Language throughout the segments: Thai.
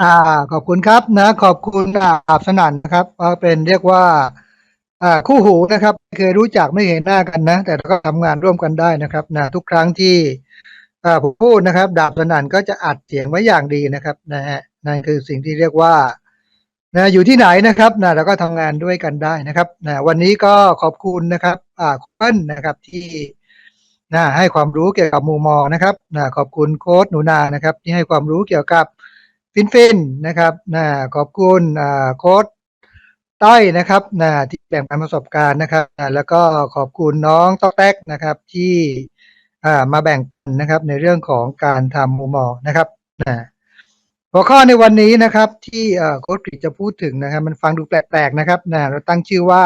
อ่าขอบคุณครับนะ ขอบคุณอาบสนั่นนะครับเป็นเรียกว่า อ่าคู่หูนะครับ เคยรู้จักไม่เห็นหน้ากันนะ แต่เราก็ทำงานร่วมกันได้นะครับนะทุกครั้งที่อ่าผมพูดนะครับ ดาบสนั่นก็จะอัดเสียงไว้อย่างดีนะครับนะฮะนั่นคือสิ่งที่เรียกว่านะอยู่ที่ไหนนะครับนะเราก็ทำงานด้วยกันได้นะครับนะวันนี้ก็ขอบคุณนะครับอ่าคุณเปิ้ลนะครับที่นะให้ความรู้เกี่ยวกับมุมมองนะครับนะขอบคุณโค้ดหนูนานะครับ ที่ให้ความรู้เกี่ยวกับ ฟินฟินนะครับนะขอบคุณโค้ดต้อยนะครับนะที่แบ่งปันประสบการณ์นะครับนะแล้วก็ขอบคุณน้องต๊อกแต๊กนะครับที่มาแบ่งปันนะครับในเรื่องของการทำมุมมองนะครับนะหัวข้อในวันนี้นะครับที่โค้ดกริจะพูดถึงนะครับ มันฟังดูแปลกๆนะครับนะเราตั้งชื่อว่า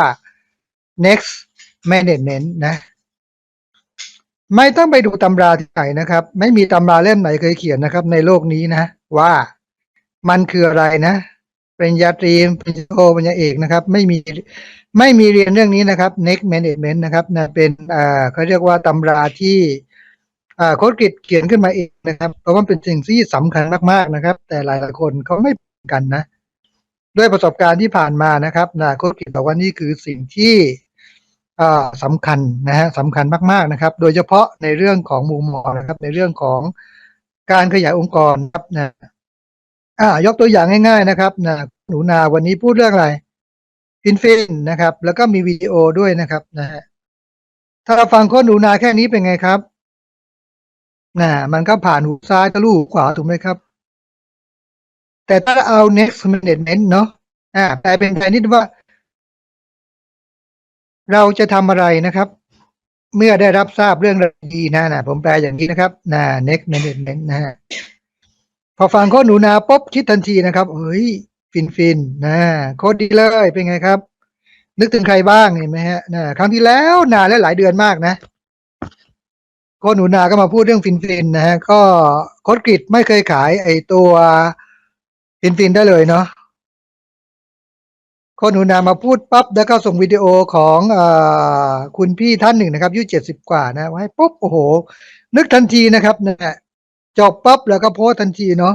next management นะไม่ต้องไปดูตำราที่ไหนนะครับ ไม่มีตำราเล่มไหนเคยเขียนนะครับ ในโลกนี้นะ ว่า มันคืออะไรนะปริญญาตรีปริญญาโทปริญญาเอกนะครับ ไม่มีไม่มีเรียนเรื่องนี้นะครับ next management นะครับนะเป็นอ่าเขาเรียกว่าตำราที่อ่าโค้ดกริเขียนขึ้นมาเองนะครับ เพราะว่าเป็นสิ่งที่สำคัญมากๆนะครับ แต่หลายๆคนเขาไม่เป็นกันนะ ด้วยประสบการณ์ที่ผ่านมานะครับนะโค้ดกริบอกว่านี่คือสิ่งที่อ่าสำคัญนะฮะสำคัญมากๆนะครับ โดยเฉพาะในเรื่องของมุมมองนะครับ ในเรื่องของการขยายองค์กรครับนะ อ่ายกตัวอย่างง่ายๆนะครับนะหนูนาวันนี้พูดเรื่องอะไรฟินฟินนะครับ แล้วก็มีวิดีโอด้วยนะครับนะฮะถ้าเราฟังโค้ดหนูนาแค่นี้เป็นไงครับนะมันก็ผ่านหูซ้ายทะลุหูขวาถูกไหมครับ แต่ถ้าเอา next management เนาะอ่าแปลเป็นไทยนิดว่า เราจะทำอะไรนะครับ เมื่อได้รับทราบเรื่องดีนะนะผมแปลอย่างนี้นะครับนะ next management นะฮะ อฟังโค้ดหนูนาปุ๊บคิดทันทีนะครับเฮ้ยฟินฟินนะโค้ดดีเลยเป็นไงครับ นึกถึงใครบ้างเห็นไหมฮะนะครั้งที่แล้วนานและหลายเดือนมากนะโค้ดหนูนาก็มาพูดเรื่องฟินฟินนะฮะก็โค้ดกริดไม่เคยขายไอตัวฟินฟินได้เลยเนาะคนหนูนามาพูดปั๊บแล้วก็ส่งวิดีโอของเอ่อคุณพี่ท่านหนึ่งนะครับอายุเจ็ดสิบกว่านะไว้ปุ๊บโอ้โห นึกทันทีนะครับนะ จบปั๊บแล้วก็โพสทันทีเนาะ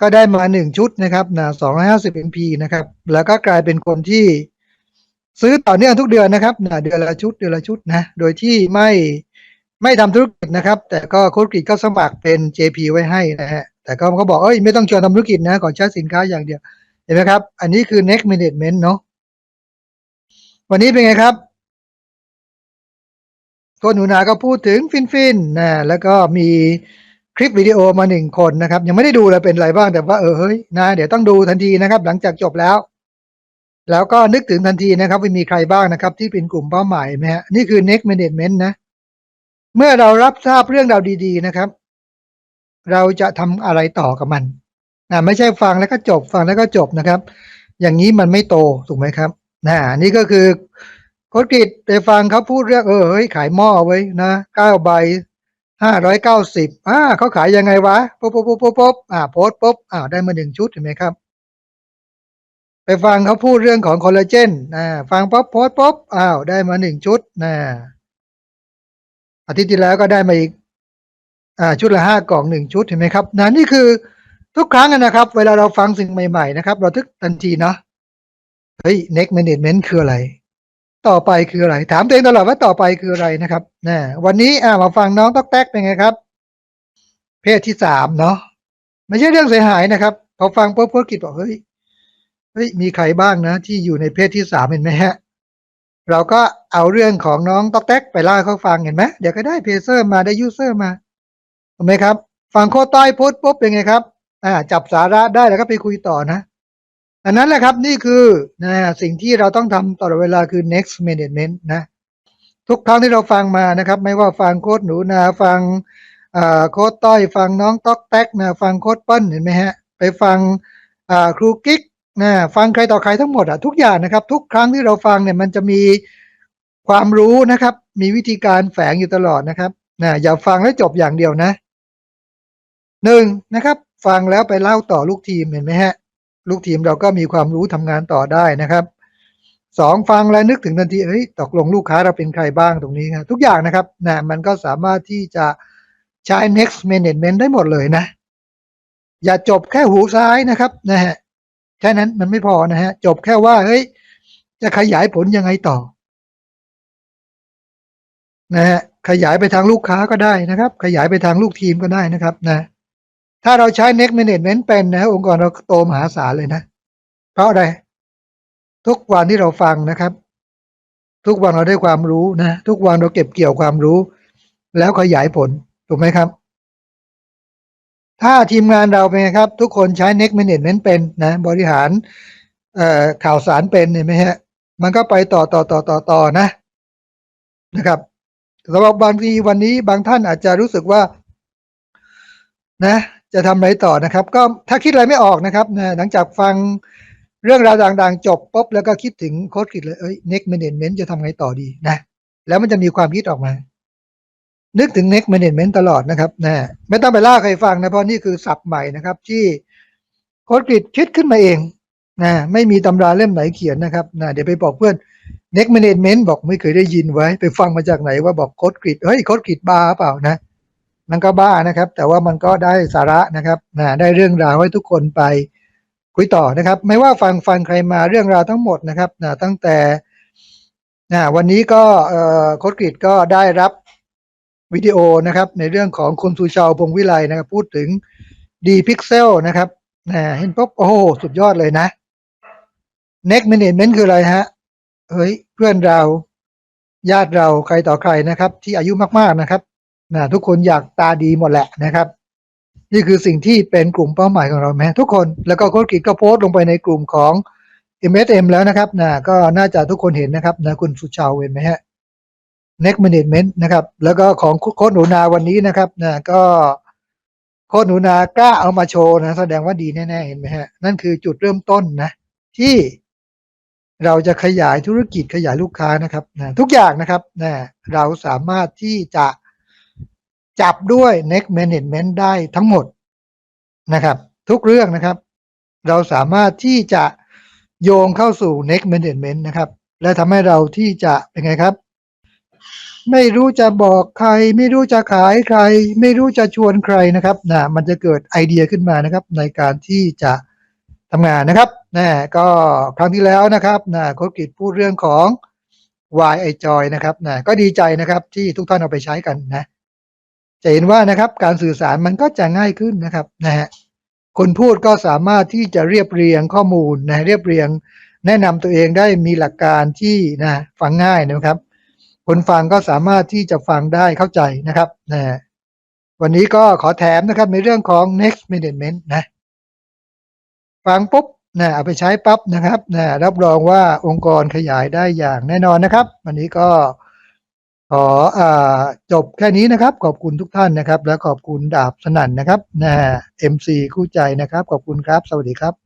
ก็ได้มาหนึ่งชุดนะครับนะสองร้อยห้าสิบเอ็มพีนะครับ แล้วก็กลายเป็นคนที่ซื้อต่อเนื่องทุกเดือนนะครับนะเดือนละชุดเดือนละชุดนะ โดยที่ไม่ไม่ทำธุรกิจนะครับ แต่ก็โค้ดกริดก็สมัครเป็น JP ไว้ให้นะฮะ แต่ก็เขาบอกเอ้ยไม่ต้องชวนทำธุรกิจนะขอใช้สินค้าอย่างเดียว เห็นไหมครับ อันนี้คือ next management เนาะวันนี้เป็นไงครับ ก็หนูนาก็พูดถึงฟินฟินนะแล้วก็มีคลิปวิดีโอมาหนึ่งคนนะครับ ยังไม่ได้ดูเลยเป็นอะไรบ้างแต่ว่าเออเฮ้ยนะเดี๋ยวต้องดูทันทีนะครับ หลังจากจบแล้ว แล้วก็นึกถึงทันทีนะครับว่ามีใครบ้างนะครับ ที่เป็นกลุ่มเป้าหมายไหมฮะนี่คือ next management นะ เมื่อเรารับทราบเรื่องราวดี ๆนะครับ เราจะทำอะไรต่อกับมันนะไม่ใช่ฟังแล้วก็จบฟังแล้วก็จบนะครับ อย่างนี้มันไม่โตถูกไหมครับนะนี่ก็คือ ค้ดกริดไปฟังเขาพูดเรื่องเออเฮ้ยขายหม้อไว้นะเก้าใบห้าร้อยเก้าสิบอ่าเขาขายยังไงวะปุ๊บปุ๊บปุ๊บปุ๊บปุ๊บอ่าโพสปุ๊บอ่าได้มาหนึ่งชุดเห็นไหมครับ ไปฟังเขาพูดเรื่องของคอลลาเจนนะฟังปุ๊บโพสปุ๊บอ้าวได้มาหนึ่งชุดนะอาทิตย์ที่แล้วก็ได้มาอีกอ่าชุดละห้ากล่องหนึ่งชุดเห็นไหมครับนะนี่คือทุกครั้งนะครับ เวลาเราฟังสิ่งใหม่ ๆ นะครับ เราทึกทันทีเนาะเฮ้ย next management คืออะไร ต่อไปคืออะไร ถามตัวเองตลอดว่าต่อไปคืออะไรนะครับนะวันนี้อ่ามาฟังน้องต๊อกแต๊กเป็นไงครับ เพศที่สามเนาะไม่ใช่เรื่องเสียหายนะครับพอฟังปุ๊บก็คิดบอกเฮ้ยเฮ้ยมีใครบ้างนะ ที่อยู่ในเพศที่สามเห็นไหมฮะ เราก็เอาเรื่องของน้องต๊อกแต๊กไปเล่าให้เขาฟังเห็นไหมเดี๋ยวก็ได้เพเซอร์มาได้ยูเซอร์มาถูกไหมครับ ฟังโคต้อยพูดปุ๊บเป็นไงครับ อ่า จับสาระได้แล้วก็ไปคุยต่อนะ อันนั้นแหละครับนี่คือนะสิ่งที่เราต้องทำตลอดเวลาคือ next management นะ ทุกครั้งที่เราฟังมานะครับ ไม่ว่าฟังโค้ดหนูนาฟังโค้ดต้อย ฟังน้องต๊อกแต๊กนะฟังโค้ดเปิ้ลเห็นไหมฮะ ไปฟังครูกิ๊กนะฟังใครต่อใครทั้งหมดอะทุกอย่างนะครับ ทุกครั้งที่เราฟังเนี่ยมันจะมีความรู้นะครับ มีวิธีการแฝงอยู่ตลอดนะครับนะอย่าฟังแล้วจบอย่างเดียวนะหนึ่งนะครับ ฟังแล้วไปเล่าต่อลูกทีมเห็นไหมฮะ ลูกทีมเราก็มีความรู้ทำงานต่อได้นะครับสองฟังแล้วนึกถึงทันทีเฮ้ยตกลงลูกค้าเราเป็นใครบ้างตรงนี้ครับทุกอย่างนะครับนะมันก็สามารถที่จะใช้ next management ได้หมดเลยนะ อย่าจบแค่หูซ้ายนะครับนะฮะแค่นั้นมันไม่พอนะฮะจบแค่ว่าเฮ้ยจะขยายผลยังไงต่อนะฮะขยายไปทางลูกค้าก็ได้นะครับ ขยายไปทางลูกทีมก็ได้นะครับนะ ถ้าเราใช้ next management เป็นนะองค์กรเราโตมหาศาลเลยนะ เพราะอะไร ทุกวันที่เราฟังนะครับ ทุกวันเราได้ความรู้นะ ทุกวันเราเก็บเกี่ยวความรู้ แล้วขยายผล ถูกไหมครับ ถ้าทีมงานเราเป็นครับ ทุกคนใช้ next management เป็นนะ บริหารข่าวสารเป็นเห็นไหมฮะ มันก็ไปต่อต่อต่อต่อต่อนะ นะครับสำหรับบางทีวันนี้บางท่านอาจจะรู้สึกว่า นะ จะทำอะไรต่อนะครับ ก็ถ้าคิดอะไรไม่ออกนะครับนะหลังจากฟังเรื่องราวต่างๆ จบปุ๊บแล้วก็คิดถึงโค้ดคิดเลยเอ้ย next management จะทำไงต่อดีนะ แล้วมันจะมีความคิดออกมา นึกถึง next management ตลอดนะครับนะไม่ต้องไปล่าใครฟังนะเพราะนี่คือศัพท์ใหม่นะครับ ที่โค้ดกิดคิดขึ้นมาเองนะไม่มีตำราเล่มไหนเขียนนะครับนะเดี๋ยวไปบอกเพื่อน next management บอกไม่เคยได้ยินไว้ ไปฟังมาจากไหนว่าบอกโค้ดกิดเฮ้ยโค้ดกิดบ้าเปล่านะ มันก็บ้านะครับ แต่ว่ามันก็ได้สาระนะครับนะได้เรื่องราวให้ทุกคนไปคุยต่อนะครับ ไม่ว่าฟังฟังใครมาเรื่องราวทั้งหมดนะครับนะตั้งแต่นะวันนี้ก็โค้ดกริดก็ได้รับวิดีโอนะครับ ในเรื่องของคุณสุชาวพงวิไลนะครับ พูดถึงดีพิกเซลนะครับนะเห็นปุ๊บโอ้โหสุดยอดเลยนะ next management คืออะไรฮะเฮ้ยเพื่อนเราญาติเราใครต่อใครนะครับ ที่อายุมากๆนะครับ นะทุกคนอยากตาดีหมดแหละนะครับ นี่คือสิ่งที่เป็นกลุ่มเป้าหมายของเราแม้ทุกคนแล้วก็โค้ดกิจก็โพสต์ลงไปในกลุ่มของ MSM แล้วนะครับนะก็น่าจะทุกคนเห็นนะครับนะคุณสุชาวเห็นไหมฮะ next management นะครับ แล้วก็ของโค้ดหนูนาวันนี้นะครับนะก็โค้ดหนูนากล้าเอามาโชว์นะ แสดงว่าดีแน่ๆเห็นไหมฮะ นั่นคือจุดเริ่มต้นนะ ที่เราจะขยายธุรกิจขยายลูกค้านะครับนะทุกอย่างนะครับนะเราสามารถที่จะ จับด้วย next management ได้ทั้งหมดนะครับ ทุกเรื่องนะครับ เราสามารถที่จะโยงเข้าสู่ next management นะครับ และทำให้เราที่จะเป็นไงครับ ไม่รู้จะบอกใคร ไม่รู้จะขายใคร ไม่รู้จะชวนใครนะครับนะมันจะเกิดไอเดียขึ้นมานะครับ ในการที่จะทำงานนะครับนะก็ครั้งที่แล้วนะครับนะโค้ชกิจพูดเรื่องของ Why I Joy นะครับนะก็ดีใจนะครับที่ทุกท่านเอาไปใช้กันนะ จะเห็นว่านะครับการสื่อสารมันก็จะง่ายขึ้นนะครับนะฮะคนพูดก็สามารถที่จะเรียบเรียงข้อมูลนะเรียบเรียง แนะนำตัวเองได้มีหลักการที่นะฟังง่ายนะครับ คนฟังก็สามารถที่จะฟังได้เข้าใจนะครับนะวันนี้ก็ขอแถมนะครับในเรื่องของ next management นะฟังปุ๊บนะเอาไปใช้ปั๊บนะครับนะรับรองว่าองค์กรขยายได้อย่างแน่นอนนะครับ วันนี้ก็ ขออ่าจบแค่นี้นะครับ ขอบคุณทุกท่านนะครับ และขอบคุณดาบสนั่นนะครับนะ MC คู่ใจนะครับ ขอบคุณครับ สวัสดีครับ